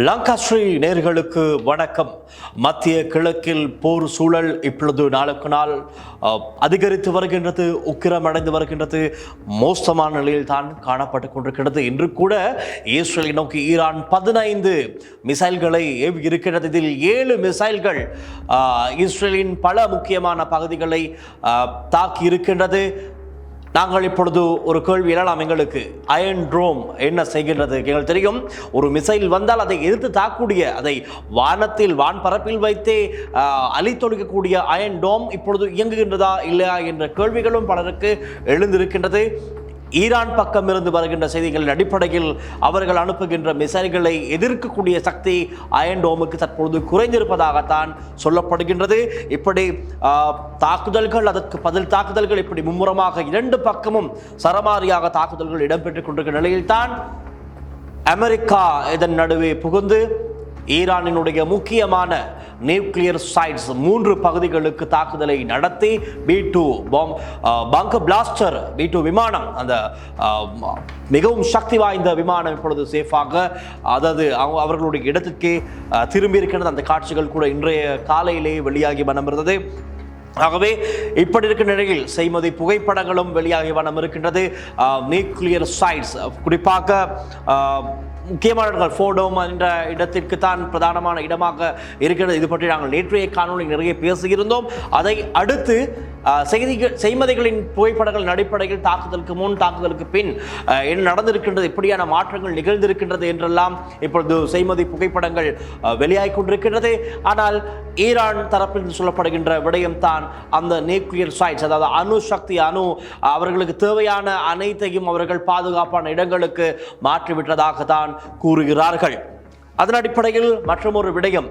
லங்காஸ்ரீ நேர்களுக்கு வணக்கம். மத்திய கிழக்கில் போர் சூழல் இப்பொழுது நாளுக்கு நாள் அதிகரித்து வருகின்றது உக்கிரமடைந்து வருகின்றது மோசமான நிலையில் தான் காணப்பட்டு கொண்டிருக்கிறது. இன்று கூட இஸ்ரேலை நோக்கி ஈரான் பதினைந்து மிசைல்களை ஏவி இருக்கிறது இதில் ஏழு மிசைல்கள் இஸ்ரேலின் பல முக்கியமான பகுதிகளை தாக்கி இருக்கின்றது. நாங்கள் இப்பொழுது ஒரு கேள்வி எழலாம் எங்களுக்கு. அயன் ட்ரோம் என்ன செய்கின்றது? எங்களுக்கு தெரியும். ஒரு மிசைல் வந்தால் அதை எதிர்த்து தாக்கக்கூடிய அதை வானத்தில் வான்பரப்பில் வைத்தே அழித்தொழிக்கக்கூடிய அயன் டோம் இப்பொழுது இயங்குகின்றதா இல்லையா என்ற கேள்விகளும் பலருக்கு எழுந்திருக்கின்றது. ஈரான் பக்கம் இருந்து வருகின்ற செய்திகளின் அடிப்படையில் அவர்கள் அனுப்புகின்ற மிசைல்களை எதிர்க்கக்கூடிய சக்தி அயன் டோமுக்கு தற்பொழுது குறைந்திருப்பதாகத்தான் சொல்லப்படுகின்றது. இப்படி தாக்குதல்கள் அதற்கு பதில் தாக்குதல்கள் இப்படி மும்முரமாக இரண்டு பக்கமும் சரமாரியாக தாக்குதல்கள் இடம்பெற்றுக் கொண்டிருக்கிற நிலையில்தான் அமெரிக்கா இதன் நடுவே புகுந்து ஈரானினுடைய முக்கியமான நியூக்ளியர் சைட்ஸ் மூன்று பகுதிகளுக்கு தாக்குதலை நடத்தி B two bomb bunker buster B two விமானம் அந்த மிகவும் சக்தி வாய்ந்த விமானம் இப்பொழுது சேஃபாக அதாவது அவங்க அவர்களுடைய இடத்துக்கே திரும்பி இருக்கின்றது அந்த காட்சிகள் கூட இன்றைய காலையிலேயே வெளியாகி மனம் இருந்தது ஆகவே இப்படி இருக்கின்ற நிலையில் செய்மதி புகைப்படங்களும் வெளியாகி வனம் இருக்கின்றது நியூக்ளியர் சைட்ஸ். குறிப்பாக முக்கியமான இடங்கள் ஃபோடோம் என்ற இடத்திற்கு தான் பிரதானமான இடமாக இருக்கிறது. இது பற்றி நாங்கள் நேற்றைய காணொலி நிறைய பேசியிருந்தோம். அதை அடுத்து செய்திகள் செய்மதிகளின் புகைப்படங்கள் அடிப்படையில் தாக்குதலுக்கு முன் தாக்குதலுக்கு பின் என்ன நடந்திருக்கின்றது இப்படியான மாற்றங்கள் நிகழ்ந்திருக்கின்றது என்றெல்லாம் இப்பொழுது செய்மதி புகைப்படங்கள் வெளியாகிக் கொண்டிருக்கின்றது. ஆனால் ஈரான் தரப்பில் சொல்லப்படுகின்ற விடயம் தான் அந்த நியூக்ளியர் சைட்ஸ் அதாவது அணு சக்தி அணு அவர்களுக்கு தேவையான அனைத்தையும் அவர்கள் பாதுகாப்பான இடங்களுக்கு மாற்றிவிட்டதாக தான் கூறுகிறார்கள். அதன் அடிப்படையில் மற்றொரு விடயம்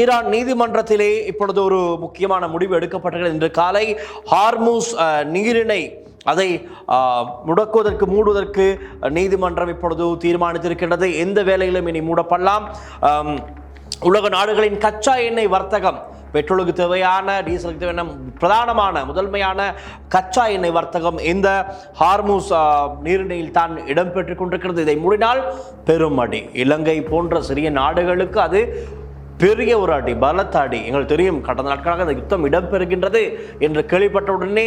ஈரான் நீதிமன்றத்திலே இப்பொழுது ஒரு முக்கியமான முடிவு எடுக்கப்பட்டிருக்கிறது. இன்று காலை ஹார்மூஸ் நீரிணை அதை முடக்குவதற்கு மூடுவதற்கு நீதிமன்றம் இப்பொழுது தீர்மானித்திருக்கின்றது. எந்த வேலையிலும் இனி மூடப்படலாம். உலக நாடுகளின் கச்சா எண்ணெய் வர்த்தகம் பெட்ரோலுக்கு தேவையான டீசலுக்கு தேவையான பிரதானமான முதன்மையான கச்சா எண்ணெய் வர்த்தகம் இந்த ஹார்மூஸ் நீரிணையில் தான் இடம்பெற்றுக் கொண்டிருக்கிறது. இதை மூடினால் பெரும் அடி இலங்கை போன்ற சிறிய நாடுகளுக்கு அது பெரிய ஒரு அடி பலத்த அடி எங்களுக்கு தெரியும் கடந்த நாட்களாக அந்த யுத்தம் இடம்பெறுகின்றது என்று கேள்விப்பட்டவுடனே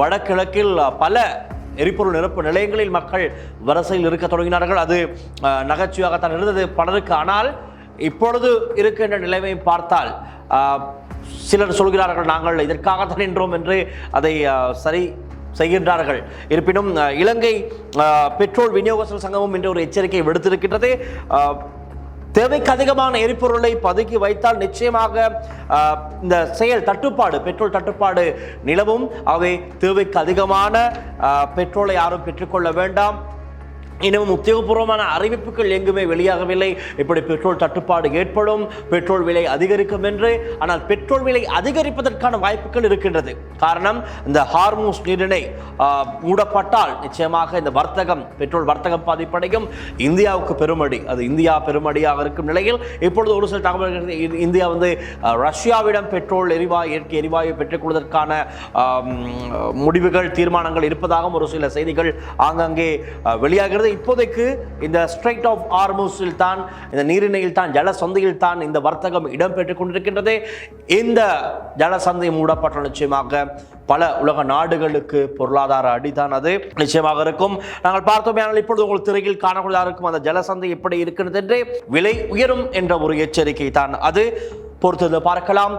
வடகிழக்கில் பல எரிபொருள் நிரப்பு நிலையங்களில் மக்கள் வரிசையில் இருக்க தொடங்கினார்கள். அது நகைச்சுவையாகத்தான் இருந்தது பலருக்கு. ஆனால் இப்பொழுது இருக்கின்ற நிலைமை பார்த்தால் சிலர் சொல்கிறார்கள் நாங்கள் இதற்காகத்தான் நின்றோம் என்று அதை சரி செய்கின்றார்கள். இருப்பினும் இலங்கை பெட்ரோல் விநியோகஸ்தர் சங்கமும் இன்று ஒரு எச்சரிக்கை விடுத்திருக்கின்றது. தேவைக்கு அதிகமான எரிபொருளை பதுக்கி வைத்தால் நிச்சயமாக இந்த செயல் தட்டுப்பாடு பெட்ரோல் தட்டுப்பாடு நிலவும். அவை தேவைக்கு அதிகமான பெட்ரோலை யாரும் பெற்றுக்கொள்ள வேண்டாம். இன்னமும் உத்தியோகபூர்வமான அறிவிப்புகள் எங்குமே வெளியாகவில்லை. இப்படி பெட்ரோல் தட்டுப்பாடு ஏற்படும் பெட்ரோல் விலை அதிகரிக்கும் என்று. ஆனால் பெட்ரோல் விலை அதிகரிப்பதற்கான வாய்ப்புகள் இருக்கின்றது. காரணம் இந்த ஹார்மோஸ் நீரிணை மூடப்பட்டால் நிச்சயமாக இந்த வர்த்தகம் பெட்ரோல் வர்த்தகம் பாதிப்படையும். இந்தியாவுக்கு பெருமடி அது இந்தியா பெருமடியாக இருக்கும் நிலையில் இப்பொழுது ஒரு சில தகவல்கள் இந்தியா வந்து ரஷ்யாவிடம் பெட்ரோல் எரிவாயு இயற்கை எரிவாயு பெற்றுக்கொள்வதற்கான முடிவுகள் தீர்மானங்கள் இருப்பதாகவும் ஒரு சில செய்திகள் ஆங்காங்கே வெளியாகிறது. அதாவது இப்போதைக்கு இந்த ஸ்ட்ரைட் ஆஃப் ஆர்மூஸில் தான் இந்த நீரிணையில் தான் ஜலசந்தையில் தான் இந்த வர்த்தகம் இடம்பெற்றுக் கொண்டிருக்கின்றது. இந்த ஜலசந்தை மூடப்பட்ட நிச்சயமாக பல உலக நாடுகளுக்கு பொருளாதார அடிதான் அது. நிச்சயமாக இருக்கும். நாங்கள் பார்த்தோமே ஆனால் இப்பொழுது உங்கள் திரையில் காணக்கூடியதாக இருக்கும் அந்த ஜலசந்தை எப்படி இருக்கிறது என்று. விலை உயரும் என்ற ஒரு எச்சரிக்கை தான் அது. பொறுத்தது. பார்க்கலாம்.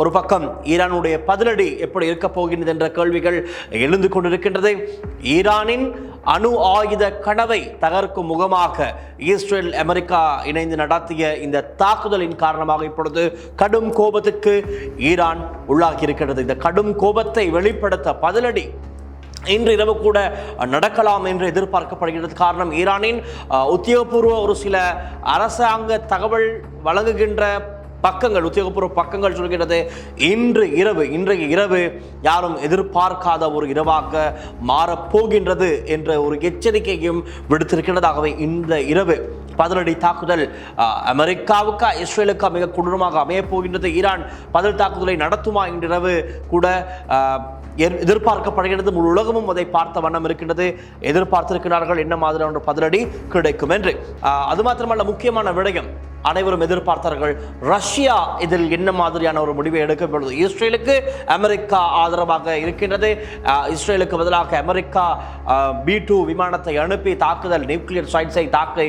ஒரு பக்கம் ஈரானுடைய பதிலடி எப்படி இருக்க போகின்றது என்ற கேள்விகள் எழுந்து கொண்டிருக்கின்றது. ஈரானின் அணு ஆயுத கனவை தகர்க்கும் முகமாக இஸ்ரேல் அமெரிக்கா இணைந்து நடத்திய இந்த தாக்குதலின் காரணமாக இப்பொழுது கடும் கோபத்துக்கு ஈரான் உள்ளாகி இருக்கிறது இந்த கடும் கோபத்தை வெளிப்படுத்த பதிலடி இன்று இரவு கூட நடக்கலாம் என்று எதிர்பார்க்கப்படுகிறது. காரணம் ஈரானின் உத்தியோகபூர்வ ஒரு சில அரசாங்க தகவல் வழங்குகின்ற பக்கங்கள் உத்தியோகபூர்வ பக்கங்கள் சொல்கிறது இன்று இரவு இன்றைய இரவு யாரும் எதிர்பார்க்காத ஒரு இரவாக மாறப்போகின்றது என்ற ஒரு எச்சரிக்கையும் விடுத்திருக்கின்றதாகவே இந்த இரவு பதிலடி தாக்குதல் அமெரிக்காவுக்கு அமெரிக்காவுக்கா இஸ்ரேலுக்கா மிக கொடூரமாக அமையப் போகின்றது ஈரான் பதில் தாக்குதலை நடத்துமா இன்றிரவு கூட எதிர்பார்க்கப்படுகிறது முழு உலகமும் அதை பார்த்த வண்ணம் இருக்கின்றது. எதிர்பார்த்திருக்கிறார்கள் என்ன மாதிரியான பதிலடி கிடைக்கும் என்று. அது மாத்திரமல்ல முக்கியமான விடயம் அனைவரும் எதிர்பார்த்தார்கள் ரஷ்யா இதில் என்ன மாதிரியான ஒரு முடிவை எடுக்க இஸ்ரேலுக்கு அமெரிக்கா ஆதரவாக இருக்கின்றது. இஸ்ரேலுக்கு பதிலாக அமெரிக்கா பி டூ விமானத்தை அனுப்பி தாக்குதல் நியூக்ளியர் சைட்ஸை தாக்கி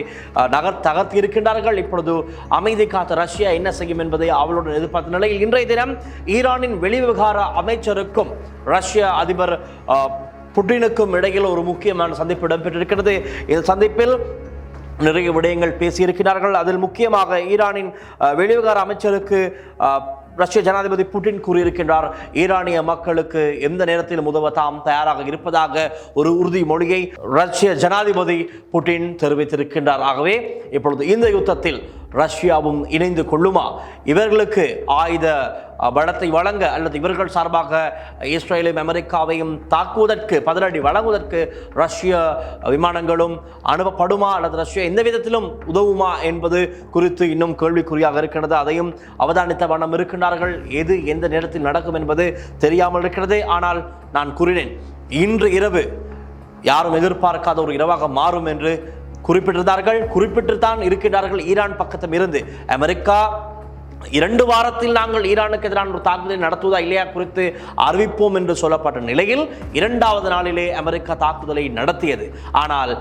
நகர் தகர்த்து இருக்கின்றார்கள். இப்பொழுது அமைதி காத்த ரஷ்யா என்ன செய்யும் என்பதை அவளுடன் எதிர்பார்த்த நிலையில் இன்றைய தினம் ஈரானின் வெளிவிவகார அமைச்சருக்கும் ரஷ்ய அதிபர் புட்டினுக்கும் இடையில் ஒரு முக்கியமான சந்திப்பு இடம்பெற்றிருக்கிறது. இந்த சந்திப்பில் நிறைய விடயங்கள் பேசியிருக்கிறார்கள். அதில் முக்கியமாக ஈரானின் அஹ், அமைச்சருக்கு ரஷ்ய ஜனாதிபதி புட்டின் கூறியிருக்கின்றார். ஈரானிய மக்களுக்கு எந்த நேரத்திலும் உதவ தாம் தயாராக இருப்பதாக ஒரு உறுதிமொழியை ரஷ்ய ஜனாதிபதி புட்டின் தெரிவித்திருக்கின்றார். ஆகவே இப்பொழுது இந்த யுத்தத்தில் ரஷ்யாவும் இணைந்து கொள்ளுமா? இவர்களுக்கு ஆயுத பலத்தை வழங்க அல்லது இவர்கள் சார்பாக இஸ்ரேலையும் அமெரிக்காவையும் தாக்குவதற்கு பதிலடி வழங்குவதற்கு ரஷ்ய விமானங்களும் அனுப்பப்படுமா? அல்லது ரஷ்யா எந்த விதத்திலும் உதவுமா என்பது குறித்து இன்னும் கேள்விக்குறியாக இருக்கிறது. அதையும் அவதானித்த வண்ணம் இருக்கின்றார்கள். எது எந்த நேரத்தில் நடக்கும் என்பது தெரியாமல் இருக்கிறது. ஆனால் நான் கூறினேன் இன்று இரவு யாரும் எதிர்பார்க்காத ஒரு இரவாக மாறும் என்று குறிப்பிட்டிருந்தார்கள் குறிப்பிட்டுத்தான் இருக்கிறார்கள் ஈரான் பக்கத்தில் இருந்து. அமெரிக்கா இரண்டு வாரத்தில் நாங்கள் ஈரானுக்கு எதிரான ஒரு தாக்குதலை நடத்துவதா இல்லையா குறித்து அறிவிப்போம் என்று சொல்லப்பட்ட நிலையில் இரண்டாவது நாளிலே அமெரிக்கா தாக்குதலை நடத்தியது. ஆனால்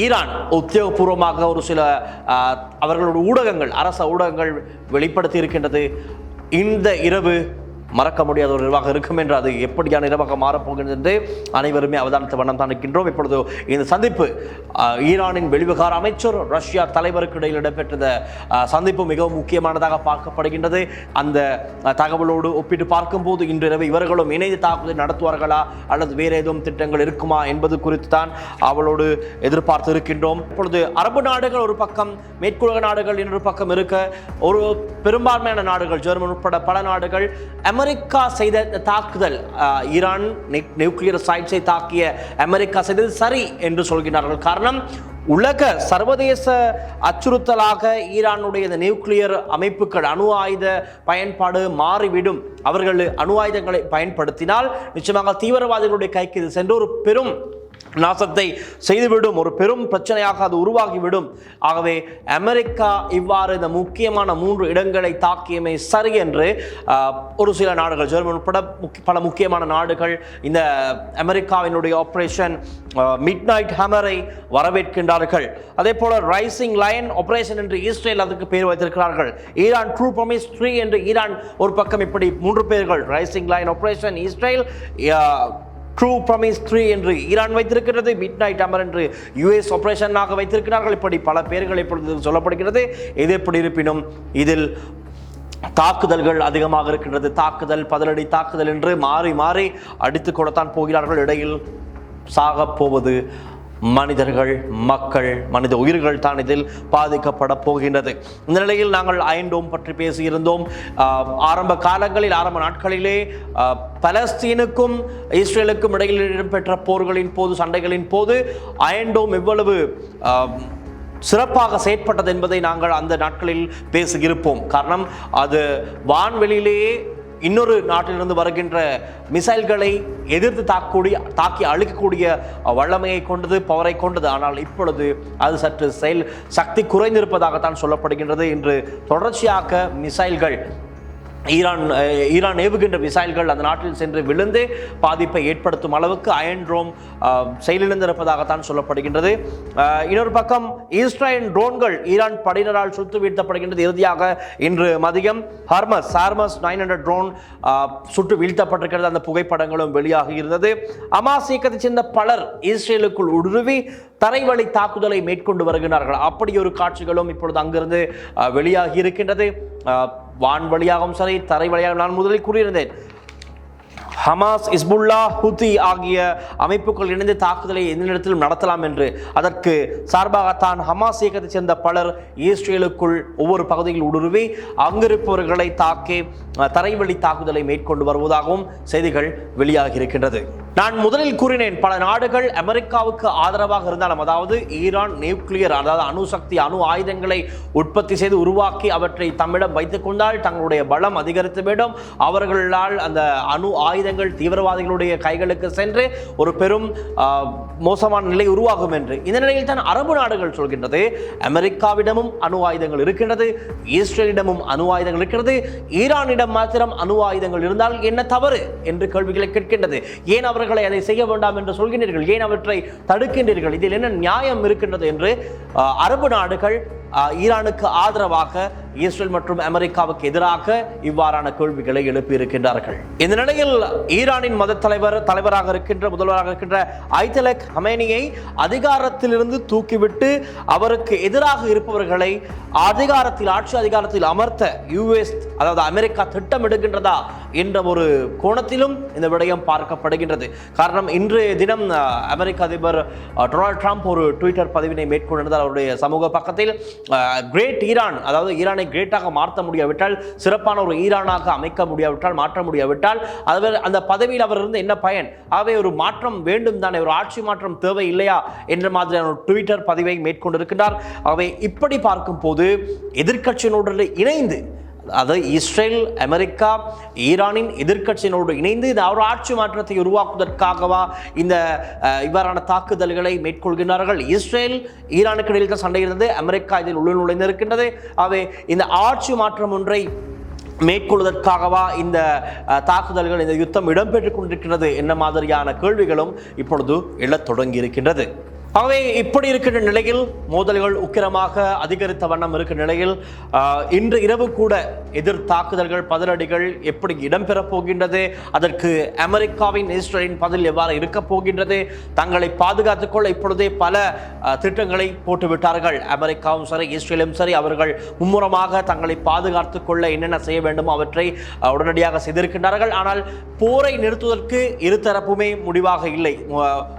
ஈரான் உத்தியோகபூர்வமாக ஒரு சில அவர்களோட ஊடகங்கள் அரச ஊடகங்கள் வெளிப்படுத்தி இருக்கின்றது. இந்த இரவு மறக்க முடியாத ஒரு இரவாக இருக்கும் என்று அது எப்படியான இரவாக மாறப்போகிறது என்று அனைவருமே அவதானத்தை வண்ணம் தான் இருக்கின்றோம் இப்பொழுது இந்த சந்திப்பு ஈரானின் வெளிவிகார அமைச்சர் ரஷ்யா தலைவருக்கு இடையில் இடம்பெற்ற சந்திப்பு மிகவும் முக்கியமானதாக பார்க்கப்படுகின்றது. அந்த தகவலோடு ஒப்பிட்டு பார்க்கும்போது இன்றிரவு இவர்களும் இணைந்து தாக்குதல் நடத்துவார்களா அல்லது வேறு ஏதும் திட்டங்கள் இருக்குமா என்பது குறித்து தான் அவளோடு எதிர்பார்த்து இருக்கின்றோம். இப்பொழுது அரபு நாடுகள் ஒரு பக்கம் மேற்குலக நாடுகள் இன்னொரு பக்கம் இருக்க ஒரு பெரும்பான்மையான நாடுகள் ஜெர்மன் உட்பட பல நாடுகள் அமெரிக்கா அமெரிக்கா செய்த தாக்குதல் ஈரான் நியூக்ளியர் சைட்ஸை தாக்கிய அமெரிக்கா செய்தது சரி என்று சொல்கிறார்கள் காரணம் உலக சர்வதேச அச்சுறுத்தலாக ஈரானுடைய இந்த நியூக்ளியர் அமைப்புகள் அணு ஆயுத பயன்பாடு மாறிவிடும். அவர்கள் அணு ஆயுதங்களை பயன்படுத்தினால் நிச்சயமாக தீவிரவாதிகளுடைய கைக்கு இது சென்று ஒரு பெரும் நாசத்தை செய்துவிடும். ஒரு பெரும் பிரச்சனையாக அது உருவாகிவிடும். ஆகவே அமெரிக்கா இவ்வாறு இந்த முக்கியமான மூன்று இடங்களை தாக்கியமை சரி என்று ஒரு சில நாடுகள் ஜெர்மன் உட்பட பல முக்கியமான நாடுகள் இந்த அமெரிக்காவினுடைய ஆப்ரேஷன் மிட் நைட் ஹேமரை வரவேற்கின்றார்கள். அதே போல ரைசிங் லைன் ஆபரேஷன் என்று இஸ்ரேல் அதுக்கு பேர் வைத்திருக்கிறார்கள். ஈரான் ட்ரூ ப்ரொமிஸ் த்ரீ என்று ஈரான் ஒரு பக்கம் இப்படி மூன்று பேர்கள் rising lion operation Israel true promise three என்று ஈரான் வைத்திருக்கிறது மிட் நைட் அமர் என்று யுஎஸ் ஆபரேஷனாக வைத்திருக்கிறார்கள். இப்படி பல பேர்கள் இப்பொழுது சொல்லப்படுகிறது. இது எப்படி இருப்பினும் இதில் தாக்குதல்கள் அதிகமாக இருக்கின்றது. தாக்குதல் பதிலடி தாக்குதல் என்று மாறி மாறி அடித்து கொடுத்தான் போகிறார்கள். இடையில் சாகப் போவது மனிதர்கள் மக்கள் மனித உயிர்கள் தான் இதில் பாதிக்கப்பட போகின்றது. இந்த நிலையில் நாங்கள் ஐண்டோம் பற்றி பேசியிருந்தோம். ஆரம்ப காலங்களில் ஆரம்ப நாட்களிலே பலஸ்தீனுக்கும் இஸ்ரேலுக்கும் இடையில் இடம்பெற்ற போர்களின் போது சண்டைகளின் போது ஐண்டோம் எவ்வளவு சிறப்பாக செயற்பட்டது என்பதை நாங்கள் அந்த நாட்களில் பேசியிருப்போம். காரணம் அது வான்வெளியிலேயே இன்னொரு நாட்டிலிருந்து வருகின்ற மிசைல்களை எதிர்த்து தாக்கக்கூடிய தாக்கி அழிக்கக்கூடிய வல்லமையை கொண்டது பவரை கொண்டது. ஆனால் இப்பொழுது அது சற்று செயல் சக்தி குறைந்திருப்பதாகத்தான் சொல்லப்படுகின்றது. இன்று தொடர்ச்சியாக மிசைல்கள் ஈரான் ஈரான் ஏவுகின்ற மிசைல்கள் அந்த நாட்டில் சென்று விழுந்து பாதிப்பை ஏற்படுத்தும் அளவுக்கு அயன் ட்ரோம் செயலிழந்திருப்பதாகத்தான் சொல்லப்படுகின்றது. இன்னொரு பக்கம் இஸ்ரேல் ட்ரோன்கள் ஈரான் படையினரால் சுட்டு வீழ்த்தப்படுகின்றது. இறுதியாக இன்று மதியம் Hermes Hermes nine hundred drone சுட்டு வீழ்த்தப்பட்டிருக்கிறது. அந்த புகைப்படங்களும் வெளியாகி இருந்தது. அமாஸ் இயக்கத்தைச் சேர்ந்த பலர் இஸ்ரேலுக்குள் உருவி தரைவழி தாக்குதலை மேற்கொண்டு வருகிறார்கள். அப்படி ஒரு காட்சிகளும் இப்பொழுது அங்கிருந்து வெளியாகி இருக்கின்றது. வான்வழியாகவும் வான் வழியாகவும் சரி தரை வழியாகவும் நான் முதலில் கூறியிருந்தேன். ஹமாஸ் இஸ்புல்லா ஹூத்தி ஆகிய அமைப்புகள் இணைந்து தாக்குதலை எந்த நேரத்திலும் நடத்தலாம் என்று. அதற்கு சார்பாகத்தான் ஹமாஸ் இயக்கத்தைச் சேர்ந்த பலர் இஸ்ரேலுக்குள் ஒவ்வொரு பகுதியில் ஊடுருவி அங்கிருப்பவர்களை தாக்கி தரைவழி தாக்குதலை மேற்கொண்டு வருவதாகவும் செய்திகள் வெளியாகி இருக்கின்றது நான் முதலில் கூறினேன் பல நாடுகள் அமெரிக்காவுக்கு ஆதரவாக இருந்தாலும் அதாவது ஈரான் நியூக்ளியர் அதாவது அணுசக்தி அணு ஆயுதங்களை உற்பத்தி செய்து உருவாக்கி அவற்றை தம்மிடம் வைத்துக் கொண்டால் தங்களுடைய பலம் அதிகரித்து விடும். அவர்களால் அந்த அணு ஆயுதங்கள் தீவிரவாதிகளுடைய கைகளுக்கு சென்று ஒரு பெரும் ஆஹ், மோசமான நிலை உருவாகும் என்று. இந்த நிலையில் தான் அரபு நாடுகள் சொல்கின்றது. அமெரிக்காவிடமும் அணு ஆயுதங்கள் இருக்கின்றது இஸ்ரேலிடமும் அணு ஆயுதங்கள் இருக்கிறது ஈரானிடம் மாத்திரம் அணு ஆயுதங்கள் இருந்தால் என்ன தவறு? என்று கேள்விகளை கேட்கின்றது. ஏன் அவர்கள் அதை செய்ய வேண்டாம் என்று சொல்கின்றீர்கள். ஏன் அவற்றை தடுக்கின்றீர்கள்? இதில் என்ன நியாயம் இருக்கின்றது என்று அரபு நாடுகள் ஈரானுக்கு ஆதரவாக இஸ்ரேல் மற்றும் அமெரிக்காவுக்கு எதிராக இவ்வாறான கேள்விகளை எழுப்பியிருக்கின்றார்கள். இந்த நிலையில் ஈரானின் மத தலைவர் தலைவராக இருக்கின்ற முதல்வராக இருக்கின்ற ஐதலக் ஹமேனியை அதிகாரத்திலிருந்து தூக்கிவிட்டு அவருக்கு எதிராக இருப்பவர்களை அதிகாரத்தில் ஆட்சி அதிகாரத்தில் அமர்த்த யுஎஸ் அதாவது அமெரிக்கா திட்டமிடுகின்றதா என்ற ஒரு கோணத்திலும் இந்த விடயம் பார்க்கப்படுகின்றது. காரணம் இன்றைய தினம் அமெரிக்க அதிபர் டொனால்ட் ட்ரம்ப் ஒரு ட்விட்டர் பதிவினை மேற்கொண்டிருந்தார். அவருடைய சமூக பக்கத்தில் கிரேட் ஈரான் அதாவது ஈரானை கிரேட்டாக மாற்ற முடியாவிட்டால் சிறப்பான ஒரு ஈரானாக அமைக்க முடியாவிட்டால் மாற்ற முடியாவிட்டால் அவர் அந்த பதவியில் அவர் இருந்து என்ன பயன்? ஆகவே ஒரு மாற்றம் வேண்டும் தானே ஒரு ஆட்சி மாற்றம் தேவை இல்லையா என்ற மாதிரியான ஒரு ட்விட்டர் பதிவை மேற்கொண்டிருக்கின்றார். ஆகவே இப்படி பார்க்கும் போது எதிர்க்கட்சியினோடு இணைந்து அதாவது இஸ்ரேல் அமெரிக்கா ஈரானின் எதிர்க்கட்சியினோடு இணைந்து இந்த ஒரு ஆட்சி மாற்றத்தை உருவாக்குவதற்காகவா இந்த இவ்வாறான தாக்குதல்களை மேற்கொள்கின்றார்கள். இஸ்ரேல் ஈரானுக்கு இடையில் தான் சண்டை இருந்தது. அமெரிக்கா இதில் உள்ள நுழைந்திருக்கின்றது. ஆகவே இந்த ஆட்சி மாற்றம் ஒன்றை மேற்கொள்வதற்காகவா இந்த தாக்குதல்கள் இந்த யுத்தம் இடம்பெற்றுக் கொண்டிருக்கின்றது என்ன மாதிரியான கேள்விகளும் இப்பொழுது எழத் தொடங்கி இருக்கின்றது ஆகவே இப்படி இருக்கின்ற நிலையில் மோதல்கள் உக்கிரமாக அதிகரித்த வண்ணம் இருக்கிற நிலையில் இன்று இரவு கூட எதிர் தாக்குதல்கள் பதிலடிகள் எப்படி இடம்பெறப் போகின்றது அதற்கு அமெரிக்காவின் இஸ்ரேலின் பதில் எவ்வாறு இருக்கப் போகின்றது தங்களை பாதுகாத்துக் கொள்ள இப்பொழுதே பல திட்டங்களை போட்டுவிட்டார்கள். அமெரிக்காவும் சரி இஸ்ரேலும் சரி அவர்கள் மும்முரமாக தங்களை பாதுகாத்துக் கொள்ள என்னென்ன செய்ய வேண்டுமோ அவற்றை உடனடியாக செய்திருக்கின்றார்கள். ஆனால் போரை நிறுத்துவதற்கு இருதரப்புமே முடிவாக இல்லை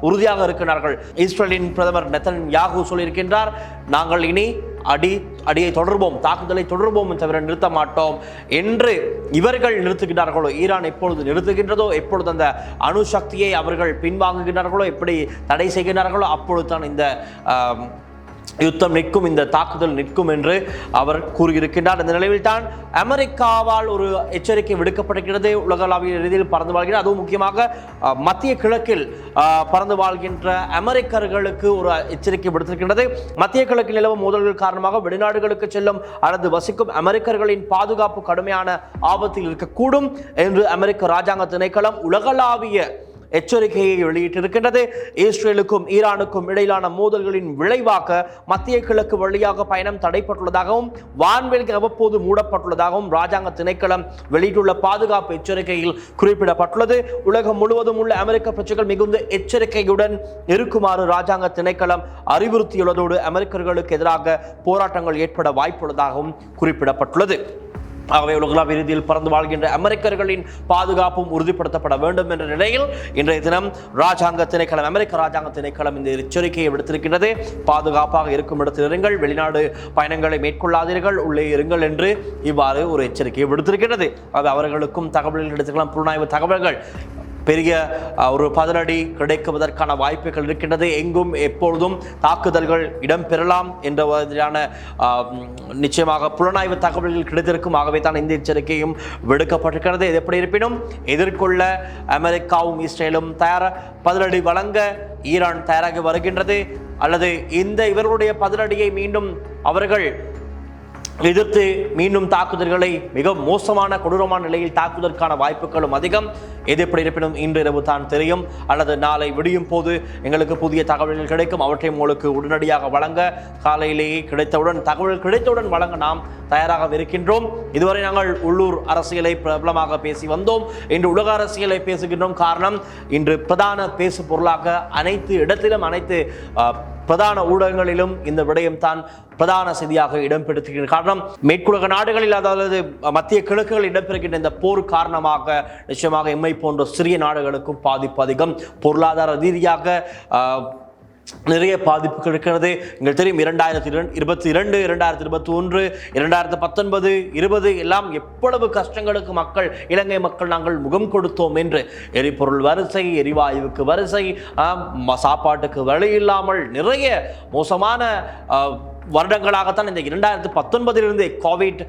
உறுதியாக இருக்கிறார்கள் இஸ்ரேலின் பிரதமர் நெத்தன் யாகு சொல்லியிருக்கின்றார் நாங்கள் இனி அடி அடியை தொடர்போம் தாக்குதலை தொடர்போம் தவிர நிறுத்த மாட்டோம் என்று இவர்கள் நிறுத்துகிறார்களோ ஈரான் எப்பொழுது நிறுத்துகின்றதோ எப்பொழுது அந்த அணு சக்தியை அவர்கள் பின்வாங்குகின்றார்களோ எப்படி தடை செய்கின்றார்களோ அப்பொழுது தான் இந்த யுத்தம் நிற்கும் இந்த தாக்குதல் நிற்கும் என்று அவர் கூறியிருக்கின்றார். இந்த நிலையில் தான் அமெரிக்காவால் ஒரு எச்சரிக்கை விடுக்கப்பட்டிருக்கிறது. உலகளாவிய ரீதியில் பறந்து வாழ்கிறது அதுவும் முக்கியமாக மத்திய கிழக்கில் பறந்து வாழ்கின்ற அமெரிக்கர்களுக்கு ஒரு எச்சரிக்கை விடுத்திருக்கின்றது. மத்திய கிழக்கில் நிலவும் மோதல்கள் காரணமாக வெளிநாடுகளுக்கு செல்லும் அல்லது வசிக்கும் அமெரிக்கர்களின் பாதுகாப்பு கடுமையான ஆபத்தில் இருக்கக்கூடும் என்று அமெரிக்க ராஜாங்க திணைக்களம் உலகளாவிய எச்சரிக்கையை வெளியிட்டிருக்கின்றது. இஸ்ரேலுக்கும் ஈரானுக்கும் இடையிலான மோதல்களின் விளைவாக மத்திய கிழக்கு வழியாக பயணம் தடைப்பட்டுள்ளதாகவும் வான்வெளிக்கு அவ்வப்போது மூடப்பட்டுள்ளதாகவும் ராஜாங்க திணைக்களம் வெளியிட்டுள்ள பாதுகாப்பு எச்சரிக்கையில் குறிப்பிடப்பட்டுள்ளது. உலகம் முழுவதும் உள்ள அமெரிக்க பிரஜைகள் மிகுந்த எச்சரிக்கையுடன் இருக்குமாறு ராஜாங்க திணைக்களம் அறிவுறுத்தியுள்ளதோடு அமெரிக்கர்களுக்கு எதிராக போராட்டங்கள் ஏற்பட வாய்ப்புள்ளதாகவும் குறிப்பிடப்பட்டுள்ளது. ஆகவே உலகளாவிய ரீதியில் பறந்து வாழ்கின்ற அமெரிக்கர்களின் பாதுகாப்பும் உறுதிப்படுத்தப்பட வேண்டும் என்ற நிலையில் இன்றைய தினம் ராஜாங்க திணைக்களம் அமெரிக்க ராஜாங்க திணைக்களம் இந்த எச்சரிக்கையை விடுத்திருக்கின்றது. பாதுகாப்பாக இருக்கும் இடத்தில் இருங்கள் வெளிநாடு பயணங்களை மேற்கொள்ளாதீர்கள் உள்ளே இருங்கள் என்று இவ்வாறு ஒரு எச்சரிக்கையை விடுத்திருக்கிறது அது அவர்களுக்கும் தகவல்கள் எடுத்துக்கலாம். புலனாய்வு தகவல்கள். பெரிய ஒரு பதிலடி கிடைக்குவதற்கான வாய்ப்புகள் இருக்கின்றது. எங்கும் எப்பொழுதும் தாக்குதல்கள் இடம்பெறலாம் என்ற மாதிரியான நிச்சயமாக புலனாய்வு தகவல்கள் கிடைத்திருக்கும். ஆகவே தான் இந்த எச்சரிக்கையும் விடுக்கப்பட்டிருக்கிறது. இது எப்படி இருப்பினும் எதிர்கொள்ள அமெரிக்காவும் இஸ்ரேலும் தயார பதிலடி வழங்க ஈரான் தயாராகி வருகின்றது. அல்லது இந்த இவர்களுடைய பதிலடியை மீண்டும் அவர்கள் எதிர்த்து மீண்டும் தாக்குதல்களை மிக மோசமான கொடூரமான நிலையில் தாக்குவதற்கான வாய்ப்புகளும் அதிகம். எது எப்படி இருப்பினும் இன்று இரவு தான் தெரியும். அல்லது நாளை விடியும் போது எங்களுக்கு புதிய தகவல்கள் கிடைக்கும். அவற்றை உங்களுக்கு உடனடியாக வழங்க காலையிலேயே கிடைத்தவுடன் தகவல் கிடைத்தவுடன் வழங்க நாம் தயாராக இருக்கின்றோம். இதுவரை நாங்கள் உள்ளூர் அரசியலை பிரபலமாக பேசி வந்தோம். இன்று உலக அரசியலை பேசுகின்றோம். காரணம் இன்று பிரதான பேசு பொருளாக அனைத்து இடத்திலும் அனைத்து பிரதான ஊடகங்களிலும் இந்த விடயம் தான் பிரதான செய்தியாக இடம்பெடுத்துகின்ற காரணம். மேற்குலக நாடுகளில் அதாவது மத்திய கிழக்குகளில் இடம்பெறுகின்ற இந்த போர் காரணமாக நிச்சயமாக எம்மை போன்ற சிறிய நாடுகளுக்கும் பாதிப்பு அதிகம். பொருளாதார ரீதியாக நிறைய பாதிப்புகள் இருக்கிறது. எங்கள் தெரியும் இரண்டாயிரத்தி இரண்டு இருபத்தி இரண்டு இரண்டாயிரத்தி இருபத்தி ஒன்று இரண்டாயிரத்தி பத்தொன்பது இருபது எல்லாம் எவ்வளவு கஷ்டங்களுக்கு மக்கள் இலங்கை மக்கள் நாங்கள் முகம் கொடுத்தோம் என்று. எரிபொருள் வரிசை எரிவாயுவுக்கு வரிசை சாப்பாட்டுக்கு வழி இல்லாமல் நிறைய மோசமான வருடங்களாகத்தான் இந்த இரண்டாயிரத்தி பத்தொன்பதிலிருந்து கோவிட்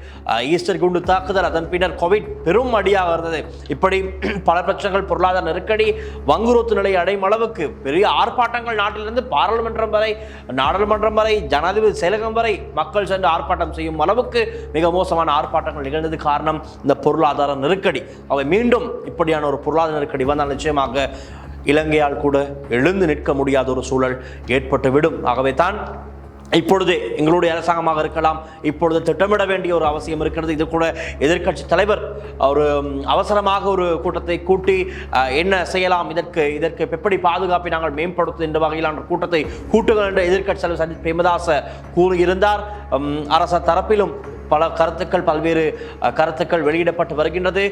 ஈஸ்டர் குண்டு தாக்குதல் அதன் பின்னர் கோவிட் பெரும் அடியாக இருந்தது. இப்படி பல பிரச்சனைகள் பொருளாதார நெருக்கடி வங்குரோத்து நிலை அடையும் அளவுக்கு பெரிய ஆர்ப்பாட்டங்கள் நாட்டிலிருந்து பாராளுமன்றம் வரை நாடாளுமன்றம் வரை ஜனாதிபதி செயலகம் வரை மக்கள் சென்று ஆர்ப்பாட்டம் செய்யும் அளவுக்கு மிக மோசமான ஆர்ப்பாட்டங்கள் நிகழ்ந்தது காரணம் இந்த பொருளாதார நெருக்கடி. அவை மீண்டும் இப்படியான ஒரு பொருளாதார நெருக்கடி வந்தால் நிச்சயமாக இலங்கையால் கூட எழுந்து நிற்க முடியாத ஒரு சூழல் ஏற்பட்டுவிடும். ஆகவே தான் இப்பொழுது எங்களுடைய அரசாங்கமாக இருக்கலாம். இப்பொழுது திட்டமிட வேண்டிய ஒரு அவசியம் இருக்கிறது. இது கூட எதிர்க்கட்சி தலைவர் ஒரு அவசரமாக ஒரு கூட்டத்தை கூட்டி என்ன செய்யலாம் இதற்கு இதற்கு எப்படி பாதுகாப்பை நாங்கள் மேம்படுத்தும் என்ற வகையிலான கூட்டத்தை கூட்டுகள் என்று எதிர்கட்சி தலைவர் சஜித் பிரேமதாச கூறியிருந்தார். அரச தரப்பிலும் பல கருத்துக்கள் பல்வேறு கருத்துக்கள் வெளியிடப்பட்டு வருகின்றது.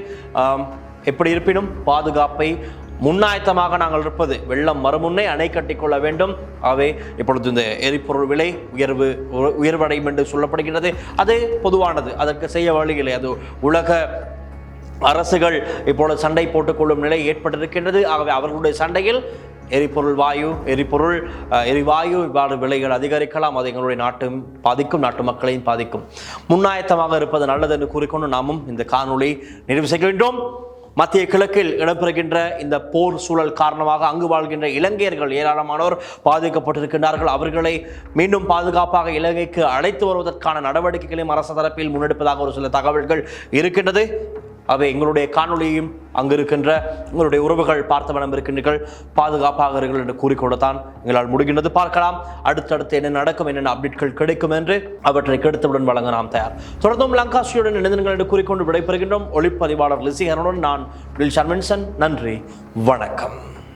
எப்படி இருப்பினும் பாதுகாப்பை முன்னாயத்தமாக நாங்கள் இருப்பது. வெள்ளம் மறுமுன்னே அணை கட்டிக்கொள்ள வேண்டும். ஆகவே இப்பொழுது இந்த எரிபொருள் விலை உயர்வு உ- உயர்வடையும் என்று சொல்லப்படுகிறது அது பொதுவானது. அதற்கு செய்ய வழியில்லை. அது உலக அரசுகள் இப்பொழுது சண்டை போட்டுக்கொள்ளும் நிலை ஏற்பட்டிருக்கின்றது. ஆகவே அவர்களுடைய சண்டையில் எரிபொருள் வாயு எரிபொருள் எரிவாயு இவ்வாறு விலைகள் அதிகரிக்கலாம். அது எங்களுடைய நாட்டும் பாதிக்கும் நாட்டு மக்களையும் பாதிக்கும். முன்னாயத்தமாக இருப்பது நல்லது என்று கூறிக்கொண்டு நாமும் இந்த காணொளி நிறைவு செய்கின்றோம். மத்திய கிழக்கில் இடம்பெறுகின்ற இந்த போர் சூழல் காரணமாக அங்கு வாழ்கின்ற இலங்கையர்கள் ஏராளமானோர் பாதிக்கப்பட்டிருக்கின்றார்கள். அவர்களை மீண்டும் பாதுகாப்பாக இலங்கைக்கு அழைத்து வருவதற்கான நடவடிக்கைகளையும் அரசு தரப்பில் முன்னெடுப்பதாக ஒரு சில தகவல்கள் இருக்கின்றது. அவை எங்களுடைய காணொளியையும் அங்கு இருக்கின்ற உங்களுடைய உறவுகள் பார்த்த வண்ணம் இருக்கின்றீர்கள். பாதுகாப்பாக இருங்கள் என்று கூறிக்கொண்டுதான் எங்களால் முடிகின்றது. பார்க்கலாம் அடுத்தடுத்து என்ன நடக்கும் என்னென்ன அப்டேட்கள் கிடைக்கும் என்று அவற்றை கெடுத்தவுடன் வழங்க நாம் தயார். தொடர்ந்தும் லங்காசியுடன் இணைந்தீர்கள் என்று கூறிக்கொண்டு விடைபெறுகின்றோம். ஒளிப்பதிவாளர் லிசிகரனுடன் நான் வில் ஷர்மின்சன் நன்றி வணக்கம்.